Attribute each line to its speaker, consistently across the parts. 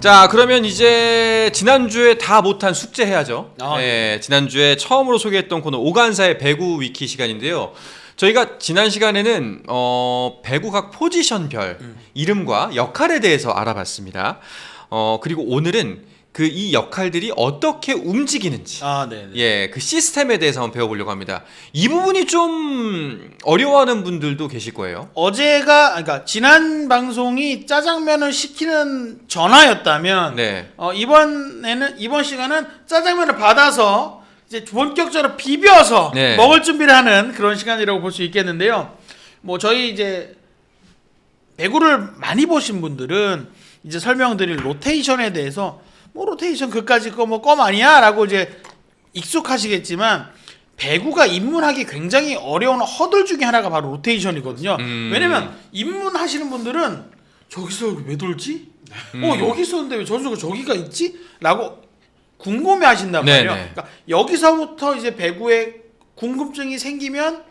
Speaker 1: 자 그러면 이제 지난주에 다 못한 숙제 해야죠.
Speaker 2: 아,
Speaker 1: 네, 지난주에 처음으로 소개했던 코너 오간사의 배구 위키 시간인데요. 저희가 지난 시간에는 어, 배구 각 포지션별
Speaker 2: 음.
Speaker 1: 이름과 역할에 대해서 알아봤습니다. 어, 그리고 오늘은 그 이 역할들이 어떻게 움직이는지
Speaker 2: 아, 네. 네.
Speaker 1: 예, 그 시스템에 대해서 한번 배워보려고 합니다. 이 부분이 좀 어려워하는 분들도 계실 거예요.
Speaker 2: 어제가 그러니까 지난 방송이 짜장면을 시키는 전화였다면
Speaker 1: 네.
Speaker 2: 어, 이번에는 이번 시간은 짜장면을 받아서 이제 본격적으로 비벼서
Speaker 1: 네.
Speaker 2: 먹을 준비를 하는 그런 시간이라고 볼 수 있겠는데요. 뭐 저희 이제 배구를 많이 보신 분들은 이제 설명드릴 로테이션에 대해서 뭐 로테이션 그까지 거뭐껌 아니야라고 이제 익숙하시겠지만 배구가 입문하기 굉장히 어려운 허들 중에 하나가 바로 로테이션이거든요.
Speaker 1: 음.
Speaker 2: 왜냐면 입문하시는 분들은 저기서 왜 돌지?
Speaker 1: 음.
Speaker 2: 어 여기 있었는데 왜 전수가 저기가 있지? 라고 궁금해 하신단 말이에요.
Speaker 1: 네네.
Speaker 2: 그러니까 여기서부터 이제 배구에 궁금증이 생기면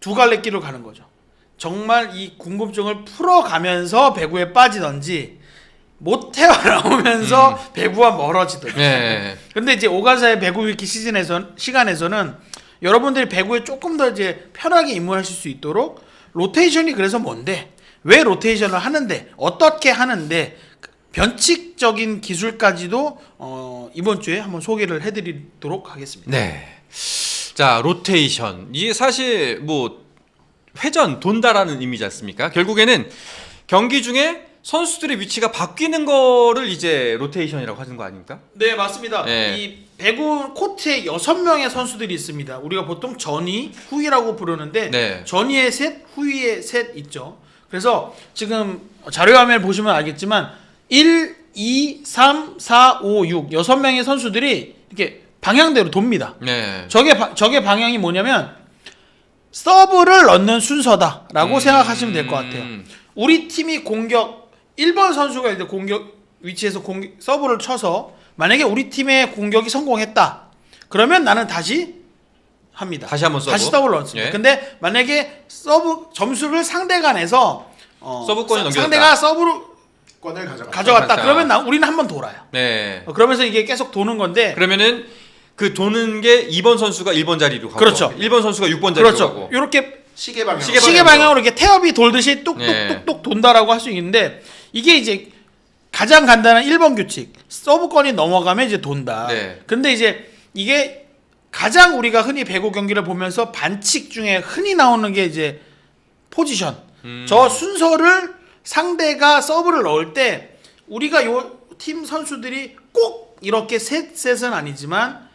Speaker 2: 두 갈래 길로 가는 거죠. 정말 이 궁금증을 풀어가면서 배구에 빠지던지 못 태어나오면서 배구와 멀어지던지.
Speaker 1: 음. 네.
Speaker 2: 근데 이제 오가사의 배구 위키 시즌에서 시간에서는 여러분들이 배구에 조금 더 이제 편하게 입문하실 수 있도록 로테이션이 그래서 뭔데 왜 로테이션을 하는데 어떻게 하는데 변칙적인 기술까지도 어, 이번 주에 한번 소개를 해드리도록 하겠습니다.
Speaker 1: 네. 자, 로테이션. 이게 사실 뭐 회전, 돈다라는 의미지 않습니까? 결국에는 경기 중에 선수들의 위치가 바뀌는 거를 이제 로테이션이라고 하는 거 아닙니까?
Speaker 2: 네 맞습니다.
Speaker 1: 네.
Speaker 2: 이 배구 코트에 여섯 명의 선수들이 있습니다. 우리가 보통 전위, 후위라고 부르는데
Speaker 1: 네.
Speaker 2: 전위의 셋, 후위의 셋 있죠. 그래서 지금 자료 화면 보시면 알겠지만 1, 2, 3, 4, 5, 6 여섯 명의 선수들이 이렇게 방향대로 돕니다.
Speaker 1: 네.
Speaker 2: 저게 바- 저게 방향이 뭐냐면 서브를 넣는 순서다라고
Speaker 1: 음.
Speaker 2: 생각하시면 될 것 같아요. 우리 팀이 공격 1번 선수가 이제 공격 위치에서 공격, 서브를 쳐서 만약에 우리 팀의 공격이 성공했다. 그러면 나는 다시 합니다.
Speaker 1: 다시 한번 서브.
Speaker 2: 다시 서브를 넣습니다.
Speaker 1: 예.
Speaker 2: 근데 만약에 서브 점수를 상대가 내서 어,
Speaker 1: 서브권이
Speaker 2: 사-
Speaker 1: 넘겨졌다.
Speaker 2: 상대가 서브를
Speaker 3: 권을 가져가.
Speaker 2: 가져갔다.
Speaker 1: 가져갔다.
Speaker 2: 그러면 나, 우리는 한 번 돌아요.
Speaker 1: 네.
Speaker 2: 어, 그러면서 이게 계속 도는 건데
Speaker 1: 그러면은 그 도는 게 2번 선수가 1번 자리로 가고
Speaker 2: 그렇죠.
Speaker 1: 1번 선수가 6번 자리로
Speaker 2: 그렇죠.
Speaker 1: 가고
Speaker 2: 이렇게
Speaker 3: 시계 방향.
Speaker 1: 시계
Speaker 2: 시계,
Speaker 1: 방향으로.
Speaker 2: 이렇게 태엽이 돌듯이
Speaker 1: 네.
Speaker 2: 뚝뚝뚝뚝 돈다라고 할 수 있는데 이게 이제 가장 간단한 1번 규칙 서브권이 넘어가면 이제 돈다.
Speaker 1: 네.
Speaker 2: 근데 이제 이게 가장 우리가 흔히 배구 경기를 보면서 반칙 중에 흔히 나오는 게 이제 포지션.
Speaker 1: 음.
Speaker 2: 저 순서를 상대가 서브를 넣을 때 우리가 요 팀 선수들이 꼭 이렇게 셋 셋은 아니지만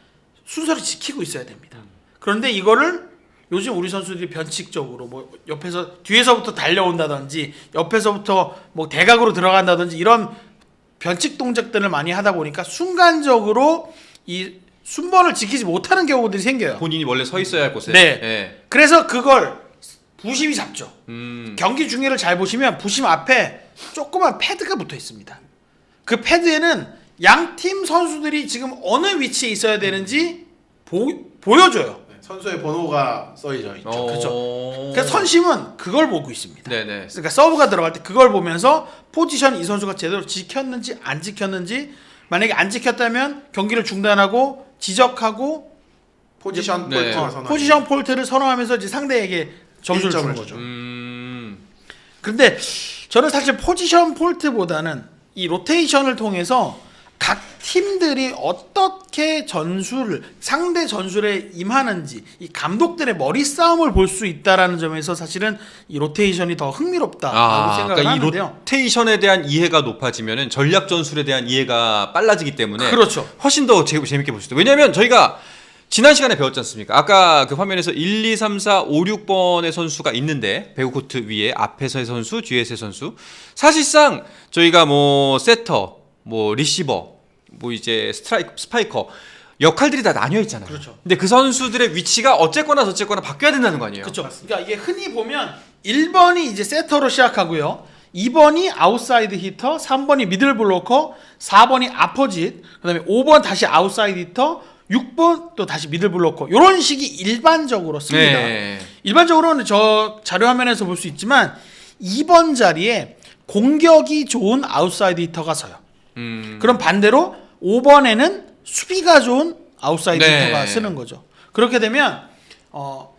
Speaker 2: 순서를 지키고 있어야 됩니다. 그런데 이거를 요즘 우리 선수들이 변칙적으로 뭐 옆에서 뒤에서부터 달려온다든지 옆에서부터 뭐 대각으로 들어간다든지 이런 변칙 동작들을 많이 하다 보니까 순간적으로 이 순번을 지키지 못하는 경우들이 생겨요.
Speaker 1: 본인이 원래 서 있어야 할 곳에
Speaker 2: 네.
Speaker 1: 네.
Speaker 2: 그래서 그걸 부심이 잡죠.
Speaker 1: 음.
Speaker 2: 경기 중계를 잘 보시면 부심 앞에 조그만 패드가 붙어 있습니다. 그 패드에는 양 팀 선수들이 지금 어느 위치에 있어야 되는지 보, 보여줘요.
Speaker 3: 네, 선수의 번호가 써져 있죠.
Speaker 1: 어.
Speaker 2: 그렇죠. 그래서 선심은 그걸 보고 있습니다.
Speaker 1: 네네.
Speaker 2: 그러니까 서브가 들어갈 때 그걸 보면서 포지션 이 선수가 제대로 지켰는지 안 지켰는지 만약에 안 지켰다면 경기를 중단하고 지적하고
Speaker 3: 포지션
Speaker 1: 네.
Speaker 3: 폴트가
Speaker 2: 어,
Speaker 3: 선언.
Speaker 2: 포지션 폴트를 선언하면서 이제 상대에게 점수를 주는 거죠.
Speaker 1: 음.
Speaker 2: 근데 저는 사실 포지션 폴트보다는 이 로테이션을 통해서 각 팀들이 어떻게 전술을 상대 전술에 임하는지 이 감독들의 머리 싸움을 볼 수 있다라는 점에서 사실은 이 로테이션이 더 흥미롭다라고
Speaker 1: 아,
Speaker 2: 생각을
Speaker 1: 그러니까 이
Speaker 2: 하는데요.
Speaker 1: 로테이션에 대한 이해가 높아지면은 전략 전술에 대한 이해가 빨라지기 때문에
Speaker 2: 그렇죠.
Speaker 1: 훨씬 더 재, 재밌게 볼 수 있다. 왜냐하면 저희가 지난 시간에 배웠지 않습니까? 아까 그 화면에서 1, 2, 3, 4, 5, 6번의 선수가 있는데 배구 코트 위에 앞에서의 선수, 뒤에서의 선수. 사실상 저희가 뭐 세터, 뭐 리시버, 뭐 이제 스트라이 스파이커 역할들이 다 나뉘어 있잖아요.
Speaker 2: 그렇죠.
Speaker 1: 근데 그 선수들의 위치가 어쨌거나 저쨌거나 바뀌어야 된다는 거 아니에요?
Speaker 2: 그렇죠. 그러니까 이게 흔히 보면 1번이 이제 세터로 시작하고요. 2번이 아웃사이드 히터, 3번이 미들 블로커, 4번이 아포짓, 그다음에 5번 다시 아웃사이드 히터, 6번 또 다시 미들 블로커. 이런 식이 일반적으로 씁니다.
Speaker 1: 네.
Speaker 2: 일반적으로는 저 자료 화면에서 볼 수 있지만 2번 자리에 공격이 좋은 아웃사이드 히터가 서요.
Speaker 1: 음.
Speaker 2: 그럼 반대로 5번에는 수비가 좋은 아웃사이드
Speaker 1: 네.
Speaker 2: 히터가 쓰는 거죠. 그렇게 되면 어,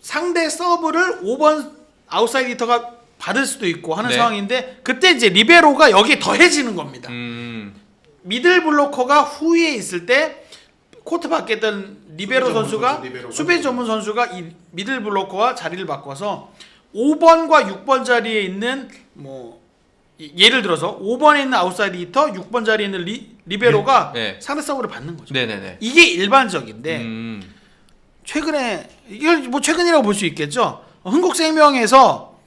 Speaker 2: 상대 서브를 5번 아웃사이드 히터가 받을 수도 있고 하는
Speaker 1: 네.
Speaker 2: 상황인데 그때 이제 리베로가 여기에 더해지는 겁니다.
Speaker 1: 음.
Speaker 2: 미들 블로커가 후위에 있을 때 코트 밖에 있던 리베로 선수가 수비 전문 선수가 이 미들 블로커와 자리를 바꿔서 5번과 6번 자리에 있는 뭐 이- 예를 들어서 5번에 있는 아웃사이드 히터, 6번 자리에 있는 리, 리베로가
Speaker 1: 네.
Speaker 2: 상대 서브를 받는 거죠.
Speaker 1: 네네네.
Speaker 2: 이게 일반적인데
Speaker 1: 음.
Speaker 2: 최근에 이걸 뭐 최근이라고 볼 수 있겠죠. 흥국생명에서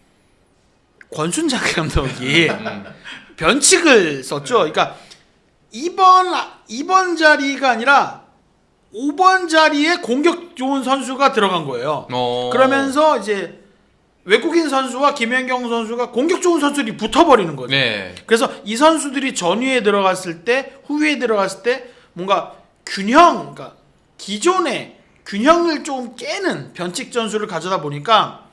Speaker 2: 권순장 감독이
Speaker 1: 음.
Speaker 2: 변칙을 썼죠. 그러니까 2번 2번 자리가 아니라 5번 자리에 공격 좋은 선수가 들어간 거예요.
Speaker 1: 어.
Speaker 2: 그러면서 이제 외국인 선수와 김연경 선수가 공격 좋은 선수들이 붙어버리는 거죠.
Speaker 1: 네.
Speaker 2: 그래서 이 선수들이 전위에 들어갔을 때 후위에 들어갔을 때 뭔가 균형, 그러니까 기존의 균형을 좀 깨는 변칙 전술을 가져다 보니까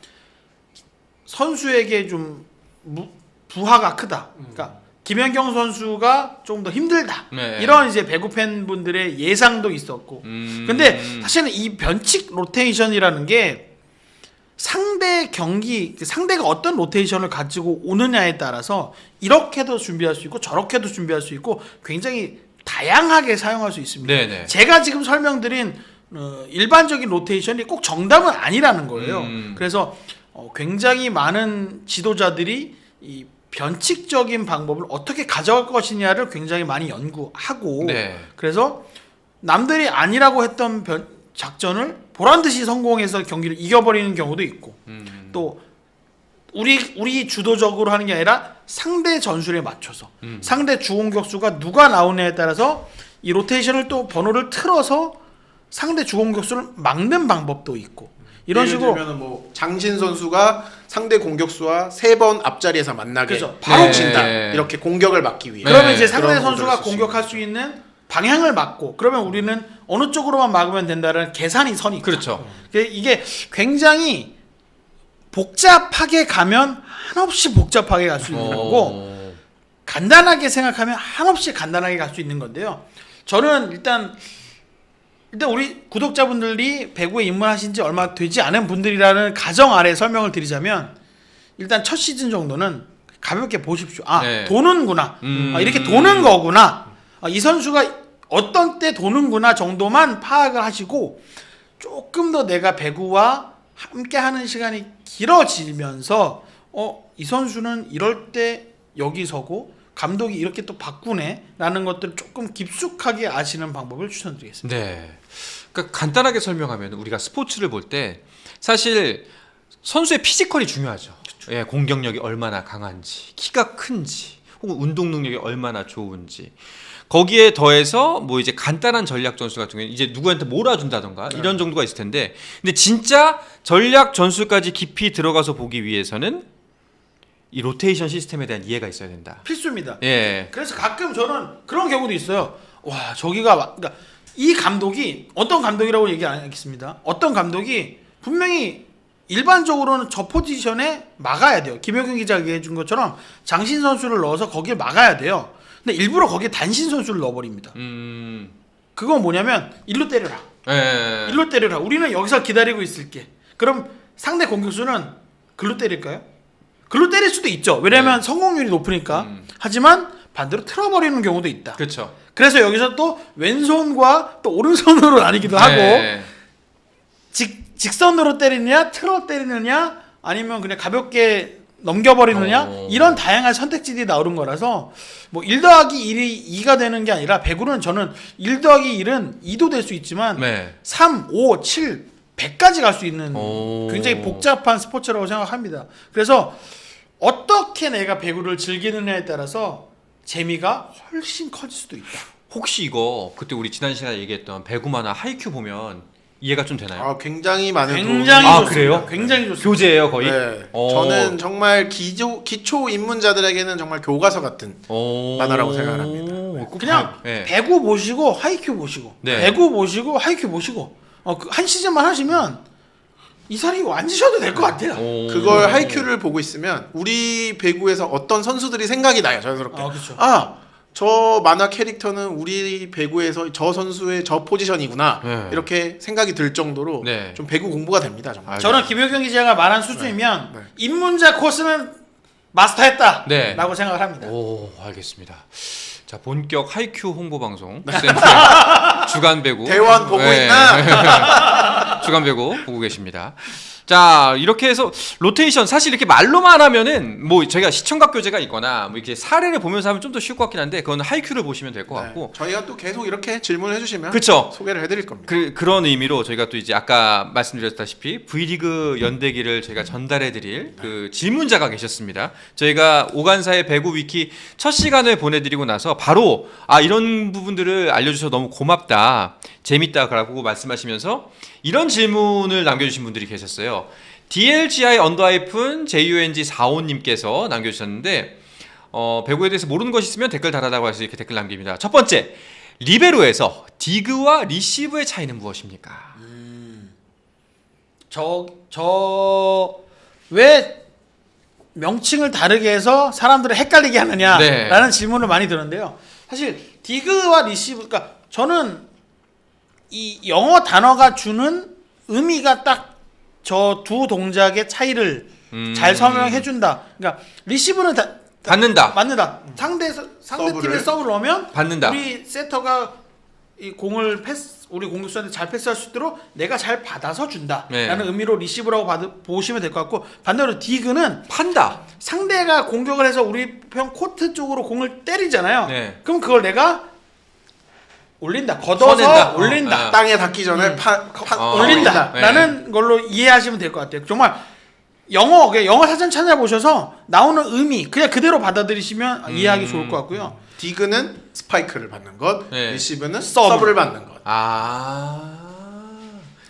Speaker 2: 선수에게 좀 무- 부하가 크다. 그러니까 김연경 선수가 좀 더 힘들다.
Speaker 1: 네.
Speaker 2: 이런 이제 배구 팬분들의 예상도 있었고.
Speaker 1: 음.
Speaker 2: 근데 사실은 이 변칙 로테이션이라는 게 상대 경기 상대가 어떤 로테이션을 가지고 오느냐에 따라서 이렇게도 준비할 수 있고 저렇게도 준비할 수 있고 굉장히 다양하게 사용할 수 있습니다.
Speaker 1: 네네.
Speaker 2: 제가 지금 설명드린 어, 일반적인 로테이션이 꼭 정답은 아니라는 거예요.
Speaker 1: 음.
Speaker 2: 그래서 어, 굉장히 많은 지도자들이 이 변칙적인 방법을 어떻게 가져갈 것이냐를 굉장히 많이 연구하고
Speaker 1: 네.
Speaker 2: 그래서 남들이 아니라고 했던 변- 작전을 보란 듯이 성공해서 경기를 이겨버리는 경우도 있고
Speaker 1: 음.
Speaker 2: 또 우리 우리 주도적으로 하는 게 아니라 상대 전술에 맞춰서
Speaker 1: 음.
Speaker 2: 상대 주공격수가 누가 나오냐에 따라서 이 로테이션을 또 번호를 틀어서 상대 주공격수를 막는 방법도 있고 이런 식으로
Speaker 3: 들면은 뭐 장신 선수가 상대 공격수와 세 번 앞자리에서 만나게
Speaker 2: 그렇죠. 바로
Speaker 3: 바로 친다.
Speaker 1: 네.
Speaker 3: 이렇게 공격을 막기 위해.
Speaker 2: 그러면
Speaker 1: 네,
Speaker 2: 이제 상대
Speaker 3: 그런
Speaker 2: 선수가 공격할 수 있는 방향을 막고 그러면 우리는 어느 쪽으로만 막으면 된다는 계산이 선이
Speaker 1: 그렇죠.
Speaker 2: 이게 굉장히 복잡하게 가면 한없이 복잡하게 갈 수 있는 거고
Speaker 1: 어.
Speaker 2: 간단하게 생각하면 한없이 간단하게 갈 수 있는 건데요. 저는 일단 일단 우리 구독자분들이 배구에 입문하신 지 얼마 되지 않은 분들이라는 가정 아래 설명을 드리자면 일단 첫 시즌 정도는 가볍게 보십시오. 아
Speaker 1: 네.
Speaker 2: 도는구나.
Speaker 1: 음.
Speaker 2: 아, 이렇게 도는 거구나. 아, 이 선수가 어떤 때 도는구나 정도만 파악을 하시고 조금 더 내가 배구와 함께 하는 시간이 길어지면서 어, 이 선수는 이럴 때 여기 서고 감독이 이렇게 또 바꾸네라는 것들을 조금 깊숙하게 아시는 방법을 추천드리겠습니다.
Speaker 1: 네. 그러니까 간단하게 설명하면 우리가 스포츠를 볼 때 사실 선수의 피지컬이 중요하죠. 예, 공격력이 얼마나 강한지, 키가 큰지, 혹은 운동 능력이 얼마나 좋은지. 거기에 더해서 뭐 이제 간단한 전략 전술 같은 경우는 이제 누구한테 몰아준다던가 이런 정도가 있을 텐데 근데 진짜 전략 전술까지 깊이 들어가서 보기 위해서는 이 로테이션 시스템에 대한 이해가 있어야 된다.
Speaker 2: 필수입니다.
Speaker 1: 예.
Speaker 2: 그래서 가끔 저는 그런 경우도 있어요. 와 저기가 와- 그러니까 이 감독이 어떤 감독이라고 얘기 안 하겠습니다. 어떤 감독이 분명히 일반적으로는 저 포지션에 막아야 돼요. 김효경 기자가 얘기해 준 것처럼 장신 선수를 넣어서 거기를 막아야 돼요. 근데 일부러 거기에 단신 선수를 넣어버립니다.
Speaker 1: 음.
Speaker 2: 그건 뭐냐면 일로 때려라.
Speaker 1: 예.
Speaker 2: 일로 때려라. 우리는 여기서 기다리고 있을게. 그럼 상대 공격수는 글로 때릴까요? 글로 때릴 수도 있죠. 왜냐면 성공률이 높으니까.
Speaker 1: 네. 음.
Speaker 2: 하지만 반대로 틀어버리는 경우도 있다.
Speaker 1: 그렇죠.
Speaker 2: 그래서 여기서 또 왼손과 또 오른손으로 나뉘기도 하고
Speaker 1: 네.
Speaker 2: 직, 직선으로 때리느냐 틀어 때리느냐 아니면 그냥 가볍게 넘겨버리느냐
Speaker 1: 어.
Speaker 2: 이런 다양한 선택지들이 나오는 거라서 뭐 1 더하기 1이 2가 되는 게 아니라 배구는 저는 1 더하기 1은 2도 될 수 있지만
Speaker 1: 네.
Speaker 2: 3, 5, 7, 100까지 갈 수 있는
Speaker 1: 오.
Speaker 2: 굉장히 복잡한 스포츠라고 생각합니다. 그래서 어떻게 내가 배구를 즐기느냐에 따라서 재미가 훨씬 커질 수도 있다.
Speaker 1: 혹시 이거 그때 우리 지난 시간에 얘기했던 배구 만화 하이큐 보면 이해가 좀 되나요?
Speaker 3: 아, 굉장히 많은
Speaker 2: 굉장히
Speaker 3: 도움이
Speaker 1: 아,
Speaker 2: 좋습니다.
Speaker 1: 그래요?
Speaker 2: 굉장히 좋습니다.
Speaker 1: 교재예요 거의.
Speaker 3: 네.
Speaker 1: 어.
Speaker 3: 저는 정말 기초 기초 입문자들에게는 정말 교과서 같은
Speaker 1: 오.
Speaker 3: 만화라고 생각을 합니다.
Speaker 1: 꼭
Speaker 2: 그냥.
Speaker 1: 네.
Speaker 2: 배구 보시고 하이큐 보시고
Speaker 1: 네.
Speaker 2: 배구 보시고 하이큐 보시고 어, 그한 시즌만 하시면 이사리 앉으셔도 될 것 같아요.
Speaker 1: 오.
Speaker 3: 그걸 하이큐를 보고 있으면 우리 배구에서 어떤 선수들이 생각이 나요 자연스럽게.
Speaker 2: 아, 그렇죠.
Speaker 3: 아, 저 만화 캐릭터는 우리 배구에서 저 선수의 저 포지션이구나
Speaker 1: 네.
Speaker 3: 이렇게 생각이 들 정도로
Speaker 1: 네.
Speaker 3: 좀 배구 공부가 됩니다 정말.
Speaker 1: 아,
Speaker 2: 저는 김효경 기자가 말한 수준이면
Speaker 3: 네.
Speaker 2: 입문자 코스는 마스터했다.
Speaker 1: 네.
Speaker 2: 라고 생각을 합니다.
Speaker 1: 오, 알겠습니다. 자, 본격 하이큐 홍보 방송 센터 주간 배구
Speaker 3: 대원 보고
Speaker 1: 네.
Speaker 3: 있나?
Speaker 1: 주간 배구 보고 계십니다. 자, 이렇게 해서 로테이션 사실 이렇게 말로만 하면은 뭐 저희가 시청각 교재가 있거나 뭐 이렇게 사례를 보면서 하면 좀 더 쉬울 것 같긴 한데 그건 하이큐를 보시면 될것 같고
Speaker 3: 네. 저희가 또 계속 이렇게 질문을 해주시면
Speaker 1: 그쵸.
Speaker 3: 소개를 해드릴 겁니다.
Speaker 1: 그, 그런 의미로 저희가 또 이제 아까 말씀드렸다시피 V리그 연대기를 저희가 전달해드릴 그 질문자가 계셨습니다. 저희가 오간사의 배구 위키 첫 시간을 보내드리고 나서 바로 아 이런 부분들을 알려주셔서 너무 고맙다, 재밌다라고 말씀하시면서 이런 질문을 남겨주신 분들이 계셨어요. DLGI 언더하이픈 JUNG 45님께서 남겨주셨는데 어, 배구에 대해서 모르는 것이 있으면 댓글 달아달라고 해서 이렇게 댓글 남깁니다. 첫 번째, 리베로에서 디그와 리시브의 차이는 무엇입니까?
Speaker 2: 저, 저, 왜 명칭을 다르게 해서 사람들을 헷갈리게 하느냐라는
Speaker 1: 네.
Speaker 2: 질문을 많이 들었는데요. 사실 디그와 리시브, 그러니까 저는 이 영어 단어가 주는 의미가 딱 저 두 동작의 차이를
Speaker 1: 음.
Speaker 2: 잘 설명해 준다. 그러니까 리시브는 다,
Speaker 1: 받는다.
Speaker 2: 맞는다. 상대 상대
Speaker 3: 서브를.
Speaker 2: 팀의 서브를 넣으면
Speaker 1: 받는다.
Speaker 2: 우리 세터가 이 공을 패스 우리 공격수한테 잘 패스할 수 있도록 내가 잘 받아서 준다라는
Speaker 1: 네.
Speaker 2: 의미로 리시브라고 받, 보시면 될 것 같고 반대로 디그는
Speaker 1: 판다.
Speaker 2: 상대가 공격을 해서 우리 편 코트 쪽으로 공을 때리잖아요.
Speaker 1: 네.
Speaker 2: 그럼 그걸 내가 올린다. 걷어서
Speaker 1: 쳐낸다.
Speaker 2: 올린다.
Speaker 1: 어,
Speaker 3: 땅에 닿기 전에
Speaker 2: 음.
Speaker 3: 파, 파,
Speaker 1: 어.
Speaker 2: 올린다라는 걸로 이해하시면 될 것 같아요. 정말 영어 그냥 영어 사전 찾아보셔서 나오는 의미 그냥 그대로 받아들이시면
Speaker 1: 음.
Speaker 2: 이해하기 좋을 것 같고요.
Speaker 3: 디그는 스파이크를 받는 것,
Speaker 1: 네.
Speaker 3: 리시브는
Speaker 2: 서브.
Speaker 3: 서브 를 받는 것.
Speaker 1: 아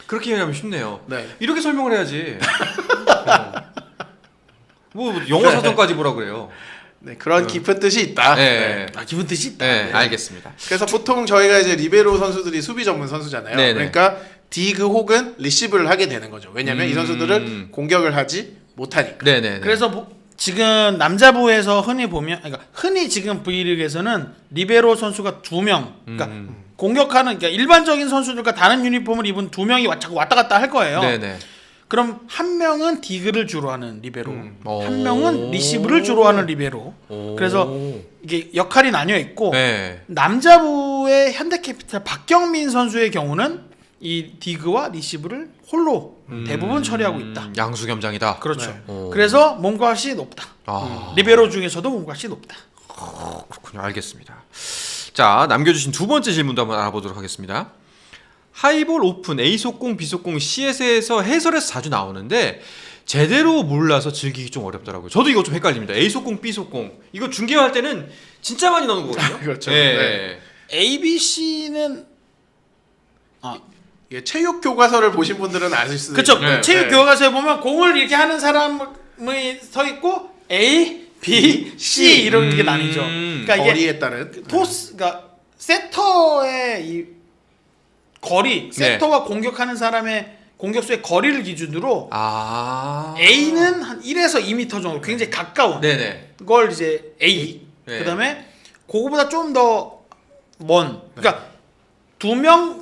Speaker 1: 그렇게 얘기하면 쉽네요.
Speaker 3: 네.
Speaker 1: 이렇게 설명을 해야지. 어. 뭐 영어 사전까지 보라 그래요.
Speaker 3: 네, 그런 깊은 뜻이 있다.
Speaker 1: 네.
Speaker 2: 아 기분 뜻이 있다.
Speaker 1: 네, 알겠습니다.
Speaker 3: 그래서 보통 저희가 이제 리베로 선수들이 수비 전문 선수잖아요.
Speaker 1: 네네.
Speaker 3: 그러니까 디그 혹은 리시브를 하게 되는 거죠. 왜냐면 이
Speaker 1: 음.
Speaker 3: 선수들은 공격을 하지 못하니까.
Speaker 1: 네네.
Speaker 2: 그래서 보- 지금 남자부에서 흔히 보면 그러니까 흔히 지금 V리그에서는 리베로 선수가 두 명. 그러니까
Speaker 1: 음.
Speaker 2: 공격하는 그러니까 일반적인 선수들과 다른 유니폼을 입은 두 명이 와- 자꾸 왔다 갔다 할 거예요.
Speaker 1: 네네.
Speaker 2: 그럼 한 명은 디그를 주로 하는 리베로,
Speaker 3: 음.
Speaker 2: 한 명은 리시브를 주로 하는 리베로.
Speaker 1: 오.
Speaker 2: 그래서 이게 역할이 나뉘어 있고
Speaker 1: 네.
Speaker 2: 남자부의 현대캐피탈 박경민 선수의 경우는 이 디그와 리시브를 홀로 대부분 처리하고 있다.
Speaker 1: 음, 양수겸장이다.
Speaker 2: 그렇죠.
Speaker 3: 네.
Speaker 1: 오.
Speaker 2: 그래서 몸값이 높다.
Speaker 1: 아.
Speaker 2: 리베로 중에서도 몸값이 높다.
Speaker 1: 그렇군요. 알겠습니다. 자, 남겨주신 두 번째 질문도 한번 알아보도록 하겠습니다. 하이볼 오픈 A속공, B속공 CS에서 해설에서 자주 나오는데 제대로 몰라서 즐기기 좀 어렵더라고요. 저도 이거 좀 헷갈립니다. A속공, B속공. 이거 중계할 때는 진짜 많이 나오는 거거든요.
Speaker 3: 그렇죠.
Speaker 1: 예.
Speaker 3: 네.
Speaker 2: ABC는
Speaker 3: 이게 체육 교과서를 보신 분들은 아실 수도
Speaker 2: 그렇죠.
Speaker 3: 있는데,
Speaker 2: 체육
Speaker 3: 네.
Speaker 2: 교과서에 보면 공을 이렇게 하는 사람이 서 있고 A, B, C 이렇게
Speaker 1: 음.
Speaker 2: 나뉘죠. 그러니까 이게
Speaker 3: 거리에 따른
Speaker 2: 토스, 그러니까 세터의 이 거리,
Speaker 1: 네.
Speaker 2: 세터와 공격하는 사람의 공격수의 거리를 기준으로
Speaker 1: 아.
Speaker 2: A는 한 1에서 2m 정도 굉장히 가까운
Speaker 1: 네네.
Speaker 2: 걸 이제 A.
Speaker 1: 네.
Speaker 2: 그다음에 그거보다 좀 더 먼. 그러니까 두 명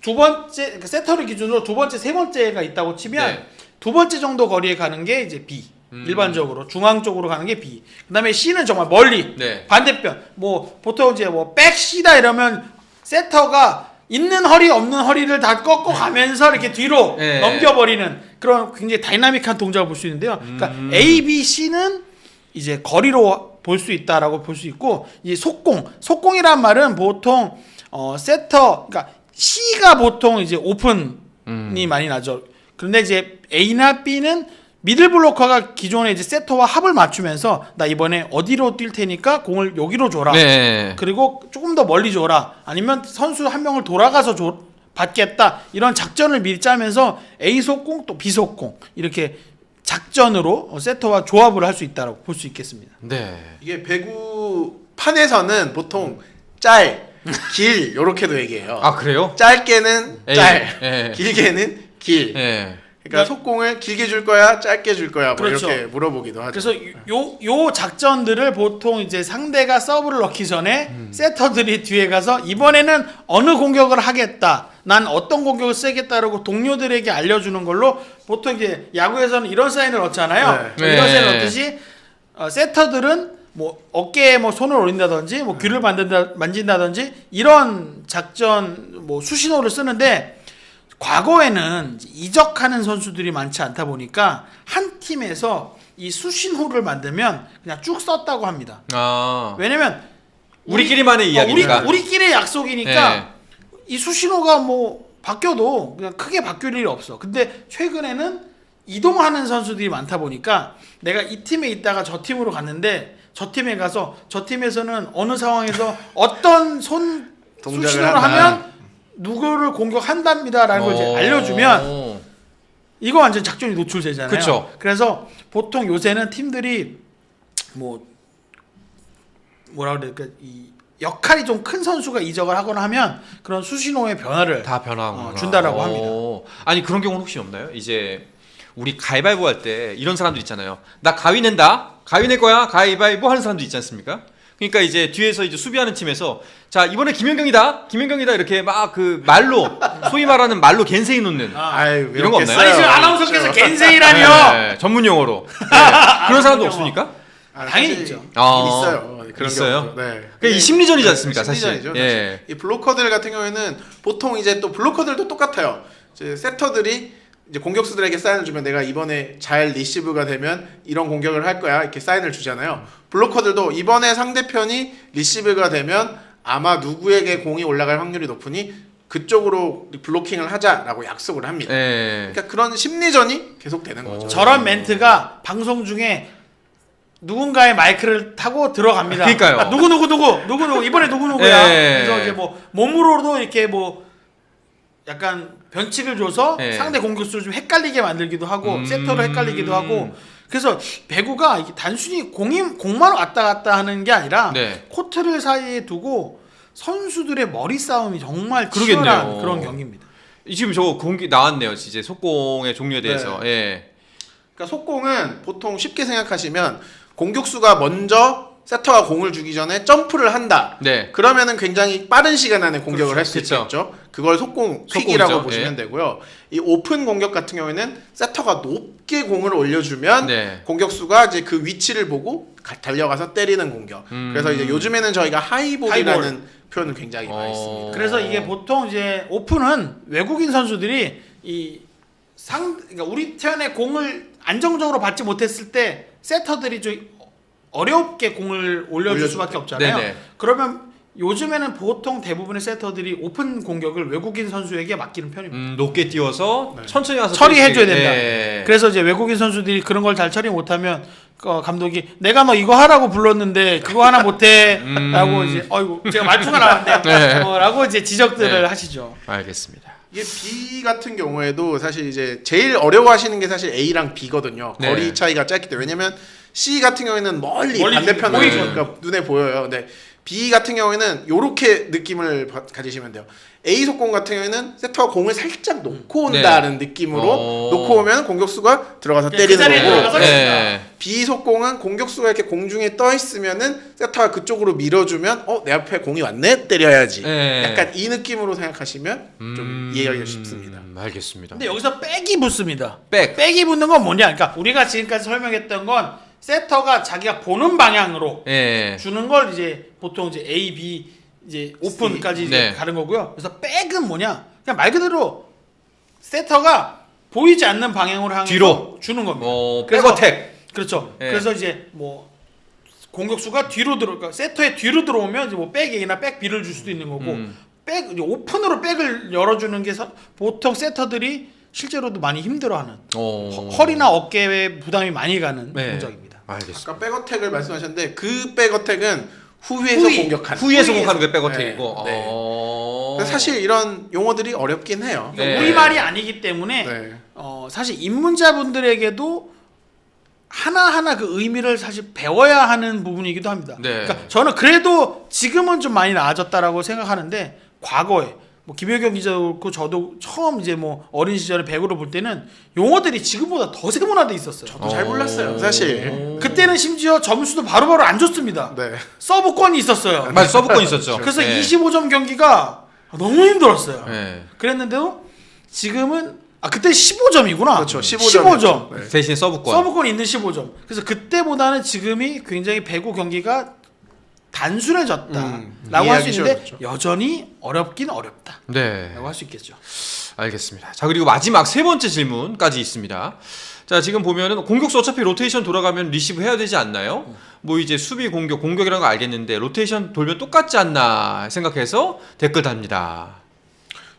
Speaker 2: 두 번째 그러니까 세터를 기준으로 두 번째 세 번째가 있다고 치면
Speaker 1: 네.
Speaker 2: 두 번째 정도 거리에 가는 게 이제 B.
Speaker 1: 음.
Speaker 2: 일반적으로 중앙 쪽으로 가는 게 B. 그다음에 C는 정말 멀리
Speaker 1: 네.
Speaker 2: 반대편. 뭐 보통 이제 뭐 백시다 이러면 세터가 있는 허리 없는 허리를 다 꺾어 가면서 이렇게 뒤로
Speaker 1: 네.
Speaker 2: 넘겨버리는 그런 굉장히 다이나믹한 동작을 볼 수 있는데요. 그러니까
Speaker 1: 음.
Speaker 2: A, B, C는 이제 거리로 볼 수 있다라고 볼 수 있고 이 속공, 속공이란 말은 보통 어 세터, 그러니까 C가 보통 이제 오픈이
Speaker 1: 음.
Speaker 2: 많이 나죠. 그런데 이제 A나 B는 미들 블로커가 기존에 이제 세터와 합을 맞추면서 나 이번에 어디로 뛸 테니까 공을 여기로 줘라.
Speaker 1: 네.
Speaker 2: 그리고 조금 더 멀리 줘라. 아니면 선수 한 명을 돌아가서 줘, 받겠다. 이런 작전을 미리 짜면서 A 속공 또 B 속공 이렇게 작전으로 어, 세터와 조합을 할 수 있다고 볼 수 있겠습니다.
Speaker 1: 네.
Speaker 3: 이게 배구 판에서는 보통 짤, 길 요렇게도 얘기해요.
Speaker 1: 아 그래요?
Speaker 3: 짧게는
Speaker 1: 에이,
Speaker 3: 짤,
Speaker 1: 예.
Speaker 3: 길게는 길.
Speaker 1: 예.
Speaker 3: 그러니까 속공을 길게 줄 거야, 짧게 줄 거야, 뭐
Speaker 2: 그렇죠.
Speaker 3: 이렇게 물어보기도 하죠.
Speaker 2: 그래서 요, 요 작전들을 보통 이제 상대가 서브를 넣기 전에
Speaker 1: 음.
Speaker 2: 세터들이 뒤에 가서 이번에는 어느 공격을 하겠다. 난 어떤 공격을 쓰겠다라고 동료들에게 알려주는 걸로 보통 이제 야구에서는 이런 사인을 넣잖아요.
Speaker 1: 네.
Speaker 2: 이런 사인을
Speaker 1: 네.
Speaker 2: 넣듯이 어, 세터들은 뭐 어깨에 뭐 손을 올린다든지 뭐 귀를 만든다, 만진다든지 이런 작전 뭐 수신호를 쓰는데 과거에는 이적하는 선수들이 많지 않다 보니까 한 팀에서 이 수신호를 만들면 그냥 쭉 썼다고 합니다.
Speaker 1: 아
Speaker 2: 왜냐면
Speaker 1: 우리끼리만의
Speaker 2: 우리,
Speaker 1: 이야기니까.
Speaker 2: 어, 우리, 우리끼리의 약속이니까
Speaker 1: 네.
Speaker 2: 이 수신호가 뭐 바뀌어도 그냥 크게 바뀔 일이 없어. 근데 최근에는 이동하는 선수들이 많다 보니까 내가 이 팀에 있다가 저 팀으로 갔는데 저 팀에 가서 저 팀에서는 어느 상황에서 어떤 손 수신호를. 하면 누구를 공격한답니다라는 걸 이제
Speaker 1: 어.
Speaker 2: 알려주면 이거 완전 작전이 노출되잖아요.
Speaker 1: 그쵸.
Speaker 2: 그래서 보통 요새는 팀들이 뭐 뭐라 그럴까 이 역할이 좀 큰 선수가 이적을 하거나 하면 그런 수신호의 변화를
Speaker 1: 다 변하고
Speaker 2: 어, 준다라고 합니다.
Speaker 1: 아니 그런 경우는 혹시 없나요? 이제 우리 가위바위보 할 때 이런 사람들 있잖아요. 나 가위 낸다. 가위 낼 거야. 가위바위보 하는 사람도 있지 않습니까? 그러니까 이제 뒤에서 이제 수비하는 팀에서 자 이번에 김현경이다. 김현경이다 이렇게 막 그 말로 소위 말하는 말로 겐세이 놓는
Speaker 3: 아유,
Speaker 1: 이런 거 없나요?
Speaker 2: 아니 지금 아나운서께서 겐세이라니요.
Speaker 1: 네, 전문 용어로 네. 그런 사람도 없습니까?
Speaker 3: 아,
Speaker 2: 당연히 있죠.
Speaker 1: 아,
Speaker 3: 있어요. 그런
Speaker 1: 있어요?
Speaker 3: 경우도. 네.
Speaker 1: 그게 이 심리전이지 않습니까,
Speaker 3: 네,
Speaker 1: 사실?
Speaker 3: 심리전이죠,
Speaker 1: 예.
Speaker 3: 사실. 이 블로커들 같은 경우에는 보통 이제 또 블로커들도 똑같아요. 이제 세터들이 이제 공격수들에게 사인을 주면 내가 이번에 잘 리시브가 되면 이런 공격을 할 거야 이렇게 사인을 주잖아요. 블로커들도 이번에 상대편이 리시브가 되면 아마 누구에게 공이 올라갈 확률이 높으니 그쪽으로 블로킹을 하자라고 약속을 합니다.
Speaker 1: 예.
Speaker 3: 그러니까 그런 심리전이 계속되는 거죠.
Speaker 1: 어.
Speaker 2: 저런 멘트가 방송 중에 누군가의 마이크를 타고 들어갑니다.
Speaker 1: 그러니까요.
Speaker 2: 아, 누구 누구 누구 누구 누구 이번에 누구 누구야.
Speaker 1: 예.
Speaker 2: 그래서 이제 뭐 몸으로도 이렇게 뭐 약간 변칙을 줘서
Speaker 1: 예.
Speaker 2: 상대 공격수를 좀 헷갈리게 만들기도 하고
Speaker 1: 음.
Speaker 2: 세터로 헷갈리기도 하고 그래서 배구가 이게 단순히 공이 공만 왔다 갔다 하는 게 아니라
Speaker 1: 네.
Speaker 2: 코트를 사이에 두고 선수들의 머리 싸움이 정말
Speaker 1: 그러겠네요.
Speaker 2: 치열한 그런 경기입니다.
Speaker 1: 지금 저거 공기 나왔네요. 이제 속공의 종류에 대해서. 예.
Speaker 3: 그러니까 속공은 보통 쉽게 생각하시면 공격수가 먼저 세터가 공을 주기 전에 점프를 한다.
Speaker 1: 네.
Speaker 3: 그러면은 굉장히 빠른 시간 안에 공격을
Speaker 1: 그렇죠.
Speaker 3: 할 수
Speaker 1: 그쵸.
Speaker 3: 있겠죠. 그걸 속공
Speaker 1: 속공이죠.
Speaker 3: 퀵이라고 보시면
Speaker 1: 예.
Speaker 3: 되고요. 이 오픈 공격 같은 경우에는 세터가 높게 공을 올려주면
Speaker 1: 네.
Speaker 3: 공격수가 이제 그 위치를 보고 가- 달려가서 때리는 공격.
Speaker 1: 음.
Speaker 3: 그래서 이제 요즘에는 저희가 하이볼이라는
Speaker 2: 하이볼.
Speaker 3: 표현을 굉장히 많이
Speaker 1: 어.
Speaker 3: 씁니다.
Speaker 2: 그래서 이게 보통 이제 오픈은 외국인 선수들이 이 상 그러니까 우리 편의 공을 안정적으로 받지 못했을 때 세터들이 좀 어렵게 공을 올려줄 수밖에
Speaker 3: 때.
Speaker 2: 없잖아요.
Speaker 1: 네네.
Speaker 2: 그러면 요즘에는 보통 대부분의 세터들이 오픈 공격을 외국인 선수에게 맡기는 편입니다.
Speaker 1: 음, 높게 띄워서
Speaker 3: 네.
Speaker 1: 천천히 와서
Speaker 2: 처리해줘야. 된다.
Speaker 1: 예.
Speaker 2: 그래서 이제 외국인 선수들이 그런 걸 잘 처리 못하면 어, 감독이 내가 너 이거 하라고 불렀는데 그거 하나 못해라고
Speaker 1: 음.
Speaker 2: 이제 어이구 제가 말투가 나왔네요.
Speaker 1: 네.
Speaker 2: 어, 라고 이제 지적들을
Speaker 1: 네.
Speaker 2: 하시죠.
Speaker 1: 알겠습니다.
Speaker 3: 이게 B 같은 경우에도 사실 이제 제일 어려워하시는 게 사실 A랑 B거든요.
Speaker 1: 네.
Speaker 3: 거리 차이가 짧기 때문에 왜냐면 C 같은 경우에는 멀리,
Speaker 2: 멀리
Speaker 3: 반대편으로
Speaker 1: 보이죠.
Speaker 3: 그러니까 눈에 보여요. 근데 B 같은 경우에는 요렇게 느낌을 바- 가지시면 돼요. A 속공 같은 경우에는 세터가 공을 살짝 놓고
Speaker 1: 네.
Speaker 3: 온다는 느낌으로
Speaker 1: 어.
Speaker 3: 놓고 오면 공격수가 들어가서
Speaker 2: 그
Speaker 3: 때리는
Speaker 2: 자리에
Speaker 3: 거고
Speaker 2: 들어가서
Speaker 1: 네.
Speaker 3: B 속공은 공격수가 이렇게 공중에 떠 있으면은 세터가 그쪽으로 밀어주면 어 내 앞에 공이 왔네 때려야지.
Speaker 1: 네.
Speaker 3: 약간 이 느낌으로 생각하시면 좀
Speaker 1: 음,
Speaker 3: 이해하기가 쉽습니다.
Speaker 1: 알겠습니다.
Speaker 2: 근데 여기서 백이 붙습니다.
Speaker 1: 백.
Speaker 2: 백이 붙는 건 뭐냐? 그러니까 우리가 지금까지 설명했던 건 세터가 자기가 보는 방향으로
Speaker 1: 예.
Speaker 2: 주는 걸 이제 보통 이제 A, B 이제 오픈까지 이제
Speaker 1: 네.
Speaker 2: 가는 거고요. 그래서 백은 뭐냐? 그냥 말 그대로 세터가 보이지 않는 방향으로 향해서
Speaker 1: 뒤로.
Speaker 2: 주는 겁니다.
Speaker 1: 어,
Speaker 2: 그래서-
Speaker 1: 백어택.
Speaker 2: 그렇죠.
Speaker 1: 네.
Speaker 2: 그래서 이제 뭐 공격수가 뒤로 들어, 그러니까 세터의 뒤로 들어오면 이제 뭐 백이나 백 B를 줄 수도 있는 거고
Speaker 1: 음.
Speaker 2: 백 이제 오픈으로 백을 열어주는 게 서- 보통 세터들이 실제로도 많이 힘들어하는
Speaker 1: 어.
Speaker 2: 허리나 어깨에 부담이 많이 가는
Speaker 1: 네.
Speaker 2: 동작입니다.
Speaker 1: 알겠습니다.
Speaker 3: 아까 백어택을 말씀하셨는데 그 백어택은 후위에서
Speaker 2: 후위.
Speaker 3: 공격하는
Speaker 1: 후위에서. 공격하는 게 백어택이고.
Speaker 3: 네, 네.
Speaker 1: 어.
Speaker 3: 그래서 사실 이런 용어들이 어렵긴 해요.
Speaker 1: 네.
Speaker 2: 우리 말이 아니기 때문에
Speaker 3: 네.
Speaker 2: 어, 사실 입문자분들에게도 하나하나 그 의미를 사실 배워야 하는 부분이기도 합니다.
Speaker 1: 네.
Speaker 2: 그러니까 저는 그래도 지금은 좀 많이 나아졌다라고 생각하는데 과거에 뭐 김효경 기자도 그렇고 저도 처음 이제 뭐 어린 시절에 배구를 볼 때는 용어들이 지금보다 더 세분화돼 있었어요.
Speaker 3: 저도 잘 몰랐어요, 사실.
Speaker 2: 그때는 심지어 점수도 바로바로 안 줬습니다.
Speaker 3: 네.
Speaker 2: 서브권이 있었어요.
Speaker 1: 맞아 서브권 있었죠.
Speaker 2: 그래서
Speaker 1: 네.
Speaker 2: 25점 경기가 너무 힘들었어요.
Speaker 1: 네.
Speaker 2: 그랬는데도 지금은 아 그때 15점이구나.
Speaker 3: 그렇죠. 15점.
Speaker 2: 15점.
Speaker 3: 네.
Speaker 1: 대신에 서브권.
Speaker 2: 서브권 있는 15점. 그래서 그때보다는 지금이 굉장히 배구 경기가 단순해졌다라고
Speaker 3: 음,
Speaker 2: 할 수 있는데
Speaker 3: 쉬워졌죠.
Speaker 2: 여전히 어렵긴 어렵다라고
Speaker 1: 네.
Speaker 2: 할수 있겠죠.
Speaker 1: 알겠습니다. 자 그리고 마지막 세 번째 질문까지 있습니다. 자 지금 보면은 공격수 어차피 로테이션 돌아가면 리시브 해야 되지 않나요? 뭐 이제 수비 공격 공격이라는 거 알겠는데 로테이션 돌면 똑같지 않나 생각해서 댓글 답니다.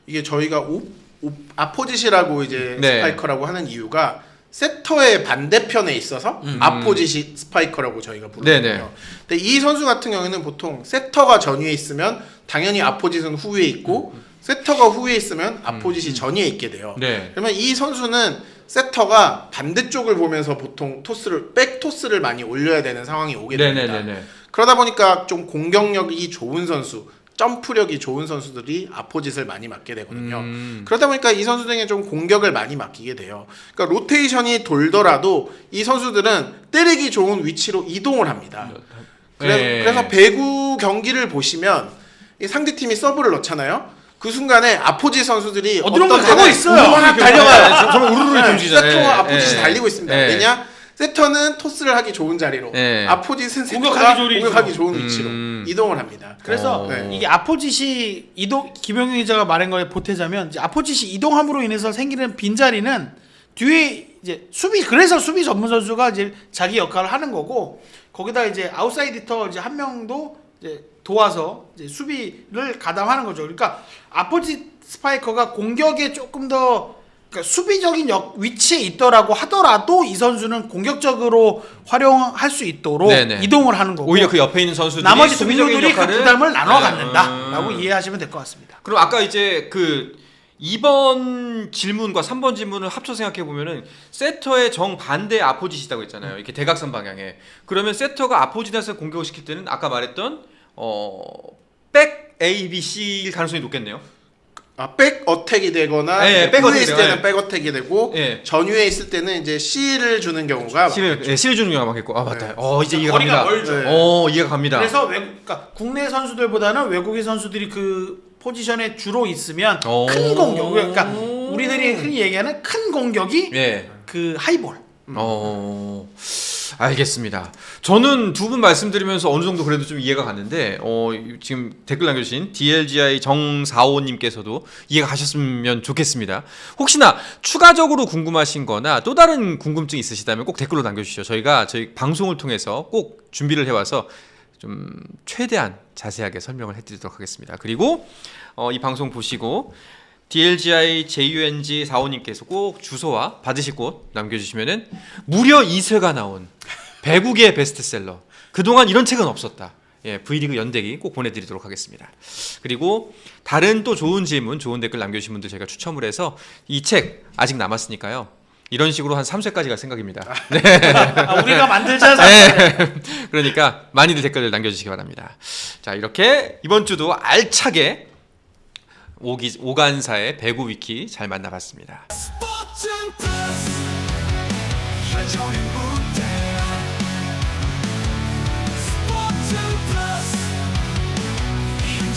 Speaker 3: 이게 저희가 오, 오, 아포짓이라고 이제
Speaker 1: 네.
Speaker 3: 스파이커라고 하는 이유가 세터의 반대편에 있어서 아포짓이 스파이커라고 저희가 부르거든요.
Speaker 1: 음. 네네.
Speaker 3: 근데 이 선수 같은 경우에는 보통 세터가 전위에 있으면 당연히 아포짓은 후위에 있고 세터가 후위에 있으면 아포짓이 전위에 있게 돼요.
Speaker 1: 네.
Speaker 3: 그러면 이 선수는 세터가 반대쪽을 보면서 보통 토스를 백 토스를 많이 올려야 되는 상황이 오게 됩니다.
Speaker 1: 네네네네.
Speaker 3: 그러다 보니까 좀 공격력이 좋은 선수, 점프력이 좋은 선수들이 아포짓을 많이 맞게 되거든요.
Speaker 1: 음.
Speaker 3: 그러다 보니까 이 선수들에게 좀 공격을 많이 맡기게 돼요. 그러니까 로테이션이 돌더라도 이 선수들은 때리기 좋은 위치로 이동을 합니다. 그래,
Speaker 1: 네.
Speaker 3: 그래서 배구 경기를 보시면 이 상대 팀이 서브를 넣잖아요. 그 순간에 아포지 선수들이
Speaker 2: 어디론가 가고 있어요.
Speaker 3: 막
Speaker 1: 네,
Speaker 3: 달려가요.
Speaker 1: 정말 우르르
Speaker 3: 네,
Speaker 1: 움직이잖아요. 네,
Speaker 3: 아포짓이
Speaker 1: 네.
Speaker 3: 달리고 있습니다.
Speaker 1: 네.
Speaker 3: 왜냐? 세터는 토스를 하기 좋은 자리로,
Speaker 1: 네.
Speaker 3: 아포짓은 세터가
Speaker 2: 공격하기 좋은
Speaker 3: 공격하기
Speaker 2: 위치로.
Speaker 3: 좋은 위치로
Speaker 1: 음.
Speaker 3: 이동을 합니다.
Speaker 2: 그래서
Speaker 1: 어.
Speaker 3: 네.
Speaker 2: 이게 아포짓이 이동 김영희 기자가 말한 거에 보태자면 이제 아포짓이 이동함으로 인해서 생기는 빈 자리는 뒤에 이제 수비 그래서 수비 전문 선수가 이제 자기 역할을 하는 거고 거기다 이제 아웃사이드 히터 이제 한 명도 이제 도와서 이제 수비를 가담하는 거죠. 그러니까 아포짓 스파이커가 공격에 조금 더 그러니까 수비적인 역, 위치에 있더라고 하더라도 이 선수는 공격적으로 활용할 수 있도록
Speaker 1: 네네.
Speaker 2: 이동을 하는 거고
Speaker 1: 오히려 그 옆에 있는 선수들이
Speaker 2: 나머지
Speaker 1: 수비적인
Speaker 2: 동료들이 그
Speaker 1: 역할을
Speaker 2: 부담을 나눠
Speaker 1: 네.
Speaker 2: 갖는다라고
Speaker 1: 음.
Speaker 2: 이해하시면 될 것 같습니다.
Speaker 1: 그럼 아까 이제 그 2번 질문과 3번 질문을 합쳐 생각해 보면은 세터의 정 반대 아포짓이라고 했잖아요. 이렇게 대각선 방향에. 그러면 세터가 아포짓에서 공격을 시킬 때는 아까 말했던 어 백 A, B, C일 가능성이 높겠네요.
Speaker 3: 아, 백 어택이 되거나
Speaker 1: 네,
Speaker 3: 이제
Speaker 1: 백
Speaker 3: 후에
Speaker 1: 어택이
Speaker 3: 있을. 때는 백 어택이 되고
Speaker 1: 예.
Speaker 3: 전위에 있을 때는 이제 C를 주는 경우가
Speaker 1: C를
Speaker 3: 많겠죠.
Speaker 1: 예, C를 주는 경우가 많겠고. 아 맞다.
Speaker 3: 네.
Speaker 1: 어 이제 이해가
Speaker 2: 거리가
Speaker 1: 갑니다.
Speaker 2: 멀죠.
Speaker 3: 네.
Speaker 1: 어 이해가 갑니다.
Speaker 2: 그래서 외국, 그러니까 국내 선수들보다는 외국인 선수들이 그 포지션에 주로 있으면
Speaker 1: 오.
Speaker 2: 큰 공격, 그러니까 우리들이 흔히 얘기하는 큰 공격이
Speaker 1: 예.
Speaker 2: 그 하이볼.
Speaker 1: 어 알겠습니다. 저는 두 분 말씀드리면서 어느 정도 그래도 좀 이해가 갔는데 어 지금 댓글 남겨주신 DLGI 정사오님께서도 이해가 가셨으면 좋겠습니다. 혹시나 추가적으로 궁금하신거나 또 다른 궁금증 있으시다면 꼭 댓글로 남겨주시죠. 저희가 저희 방송을 통해서 꼭 준비를 해와서 좀 최대한 자세하게 설명을 해드리도록 하겠습니다. 그리고 어, 이 방송 보시고 DLGI JUNG 45님께서 꼭 주소와 받으실 곳 남겨주시면은 무려 2쇄가 나온 배국의 베스트셀러 그동안 이런 책은 없었다. 예, V리그 연대기 꼭 보내드리도록 하겠습니다. 그리고 다른 또 좋은 질문, 좋은 댓글 남겨주신 분들 제가 추첨을 해서 이 책 아직 남았으니까요. 이런 식으로 한 3쇄까지 갈 생각입니다.
Speaker 2: 아, 우리가 만들자.
Speaker 1: 네. 그러니까 많이들 댓글을 남겨주시기 바랍니다. 자 이렇게 이번 주도 알차게 오기, 오간사의 배구 위키 잘 만나봤습니다.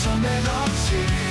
Speaker 4: 인터넷 없이